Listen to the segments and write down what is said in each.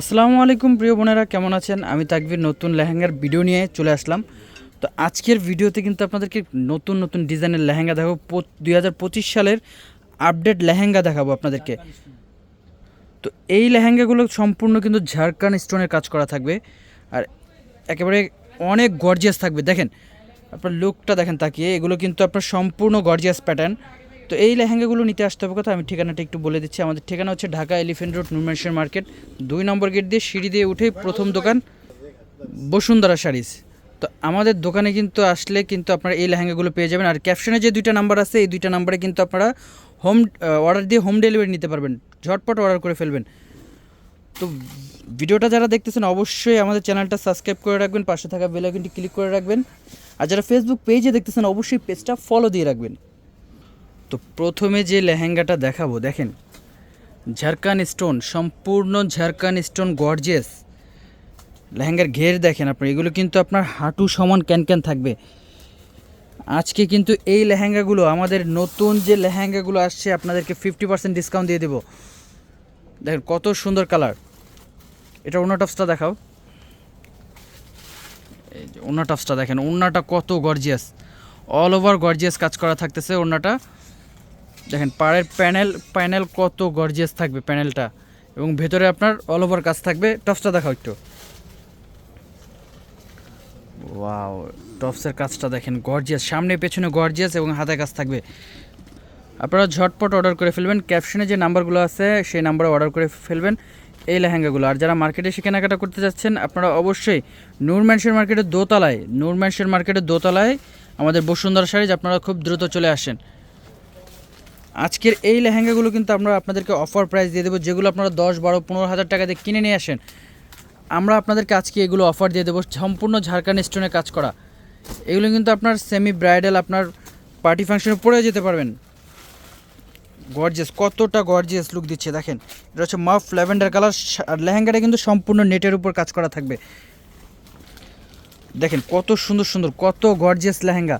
আসসালামু আলাইকুম প্রিয় বোনেরা, কেমন আছেন? আমি তাকবির, নতুন লেহেঙ্গার ভিডিও নিয়ে চলে আসলাম। তো আজকের ভিডিওতে কিন্তু আপনাদেরকে নতুন নতুন ডিজাইনের লেহেঙ্গা দেখাবো। দুই হাজার পঁচিশ সালের আপডেট লেহেঙ্গা দেখাবো আপনাদেরকে। তো এই লেহেঙ্গাগুলো সম্পূর্ণ কিন্তু ঝাড়খান স্টোনের কাজ করা থাকবে। আর একেবারে অনেক গর্জিয়াস থাকবে। দেখেন, আপনার লুকটা দেখেন তাকিয়ে। এগুলো কিন্তু আপনার সম্পূর্ণ গর্জিয়াস প্যাটার্ন তো এই লেহেঙ্গাগুলো নিতে আসতে হবে কথা আমি ঠিকানাটা একটু বলে দিচ্ছি। আমাদের ঠিকানা হচ্ছে ঢাকা এলিফেন্ট রোড নুরমেশন মার্কেট। দুই নম্বর গেট দিয়ে সিঁড়ি দিয়ে উঠে প্রথম দোকান বসুন্ধরা শাড়িজ তো আমাদের দোকানে কিন্তু আসলে কিন্তু আপনারা এই লেহেঙ্গাগুলো পেয়ে যাবেন। আর ক্যাপশনে যে দুইটা নাম্বার আছে, এই দুইটা নাম্বারে কিন্তু আপনারা হোম অর্ডার দিয়ে হোম ডেলিভারি নিতে পারবেন। ঝটপট অর্ডার করে ফেলবেন। তো ভিডিওটা যারা দেখতেছেন, অবশ্যই আমাদের চ্যানেলটা সাবস্ক্রাইব করে রাখবেন। পাশে থাকা বেল আইকনটি ক্লিক করে রাখবেন। আর যারা ফেসবুক পেজে দেখতেছেন, অবশ্যই পেজটা ফলো দিয়ে রাখবেন। তো প্রথমে যে লেহেঙ্গাটা দেখাবো, দেখেন। ঝাড়খান স্টোন, সম্পূর্ণ ঝাড়খান স্টোন গর্জিয়াস। লেহেঙ্গার ঘের দেখেন আপনার, এগুলো কিন্তু আপনার হাঁটু সমান ক্যান ক্যান থাকবে। আজকে কিন্তু এই লেহেঙ্গাগুলো, আমাদের নতুন যে লেহেঙ্গাগুলো আসছে, আপনাদেরকে ফিফটি পার্সেন্ট ডিসকাউন্ট দিয়ে দেবো। দেখেন কত সুন্দর কালার। এটা ওনা টপসটা দেখাও। এই যে ওনা টপসটা দেখেন ওনাটা কত গর্জিয়াস। অল ওভার গর্জিয়াস কাজ করা থাকতেছে ওনাটা দেখেন, পাড়ের প্যানেল প্যানেল কত গর্জিয়াস থাকবে প্যানেলটা। এবং ভেতরে আপনার অল ওভার কাজ থাকবে। টপসটা দেখাও একটু। ওয়াও টপসের কাজটা দেখেন গর্জিয়াস সামনে, পেছনে গর্জিয়াস এবং হাতে কাজ থাকবে। আপনারা ঝটপট অর্ডার করে ফেলবেন। ক্যাপশনে যে নাম্বারগুলো আছে, সেই নাম্বারে অর্ডার করে ফেলবেন এই লেহেঙ্গাগুলো। আর যারা মার্কেটে এসে কেনাকাটা করতে যাচ্ছেন, আপনারা অবশ্যই নূর ম্যানসের মার্কেটের দোতলায়, নূর ম্যানসের মার্কেটের দোতলায় আমাদের বসুন্ধরা শাড়িজ আপনারা খুব দ্রুত চলে আসেন। আজকের এই লেহেঙ্গাগুলো কিন্তু আমরা আপনাদেরকে অফার প্রাইস দিয়ে দেবো, যেগুলো আপনারা দশ, বারো, পনেরো হাজার টাকা দিয়ে কিনে নিয়ে আসেন। আমরা আপনাদেরকে আজকে এগুলো অফার দিয়ে দেবো, সম্পূর্ণ ঝাড়খান্ড স্টোনে কাজ করা। এগুলো কিন্তু আপনার সেমি ব্রাইডাল আপনার পার্টি ফাংশনে পরে যেতে পারবেন। গর্জিয়াস কতটা গর্জিয়াস লুক দিচ্ছে, দেখেন। এটা হচ্ছে মাফ ল্যাভেন্ডার কালার লেহেঙ্গাটা কিন্তু সম্পূর্ণ নেটের উপর কাজ করা থাকবে। দেখেন কত সুন্দর সুন্দর, কত গর্জিয়াস লেহেঙ্গা।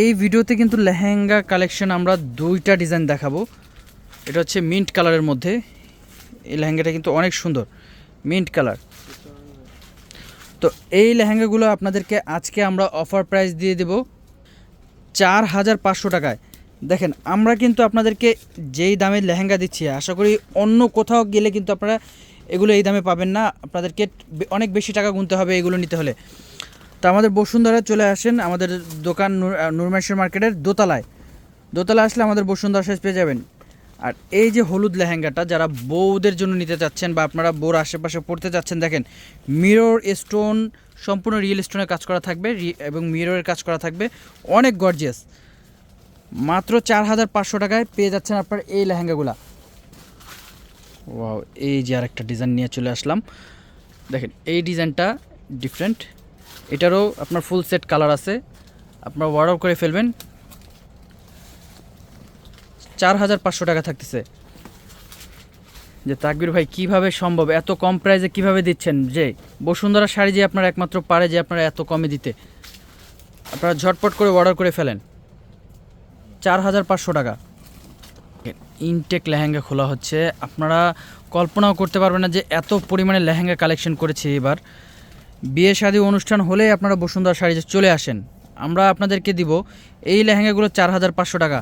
এই ভিডিওতে কিন্তু লেহেঙ্গা কালেকশন আমরা দুইটা ডিজাইন দেখাবো। এটা হচ্ছে মিন্ট কালারের মধ্যে। এই লেহেঙ্গাটা কিন্তু অনেক সুন্দর। Mint colour. তো এই লেহেঙ্গাগুলো আপনাদেরকে আজকে আমরা অফার প্রাইস দিয়ে দেব চার হাজার পাঁচশো টাকায়। দেখেন, আমরা কিন্তু আপনাদেরকে যেই দামে লেহেঙ্গা দিচ্ছি, আশা করি অন্য কোথাও গেলে কিন্তু আপনারা এগুলো এই দামে পাবেন না। আপনাদেরকে অনেক বেশি টাকা গুনতে হবে এগুলো নিতে হলে। আমাদের বসুন্ধরা চলে আসেন আমাদের দোকান নুরমেশ্বর মার্কেটের দোতলায়। দোতলা আসলে আমাদের বসুন্ধরা শেষ পেয়ে যাবেন। আর এই যে হলুদ লেহেঙ্গাটা যারা বউদের জন্য নিতে চাচ্ছেন বা আপনারা বউর আশেপাশে পড়তে চাচ্ছেন, দেখেন মিরর স্টোন সম্পূর্ণ রিয়েল স্টোনের কাজ করা থাকবে এবং মিররের কাজ করা থাকবে। অনেক গর্জিয়াস মাত্র চার হাজার পাঁচশো টাকায় পেয়ে যাচ্ছেন আপনার এই লেহেঙ্গাগুলা। ওয়াও এই যে আরেকটা ডিজাইন নিয়ে চলে আসলাম। দেখেন, এই ডিজাইনটা ডিফারেন্ট এটারও আপনার ফুল সেট কালার আছে। আপনার অর্ডার করে ফেলবেন। চার হাজার পাঁচশো টাকা থাকতেছে। যে তাকবির ভাই, কীভাবে সম্ভব? এত কম প্রাইসে কীভাবে দিচ্ছেন? যে বসুন্ধরা শাড়ি যে আপনার একমাত্র পারে যে আপনারা এত কমে দিতে। আপনারা ঝটপট করে অর্ডার করে ফেলেন। চার হাজার পাঁচশো টাকা। ইনটেক লেহেঙ্গা খোলা হচ্ছে। আপনারা কল্পনাও করতে পারবেন না যে এত পরিমাণে লেহেঙ্গা কালেকশন করেছি এবার। বিয়ে শাদী অনুষ্ঠান হলেই আপনারা বসুন্ধরা শাড়ি চলে আসেন। আমরা আপনাদেরকে দিব এই লেহেঙ্গাগুলো চার হাজার পাঁচশো টাকা।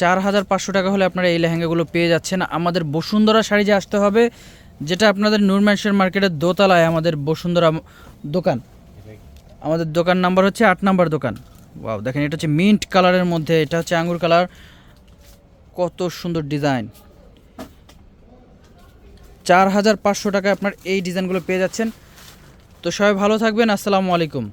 চার হাজার পাঁচশো টাকা হলে আপনারা এই লেহেঙ্গাগুলো পেয়ে যাচ্ছেন। আমাদের বসুন্ধরা শাড়ি যে আসতে হবে, যেটা আপনাদের নুরম্যানসের মার্কেটের দোতলায় আমাদের বসুন্ধরা দোকান। আমাদের দোকান নাম্বার হচ্ছে আট নাম্বার দোকান। ওয়াও, দেখেন এটা হচ্ছে মিন্ট কালারের মধ্যে, এটা হচ্ছে আঙ্গুর কালার। কত সুন্দর ডিজাইন। চার হাজার পাঁচশো টাকায় আপনার এই ডিজাইনগুলো পেয়ে যাচ্ছেন। তো সবাই ভালো থাকবেন, আসসালামু আলাইকুম।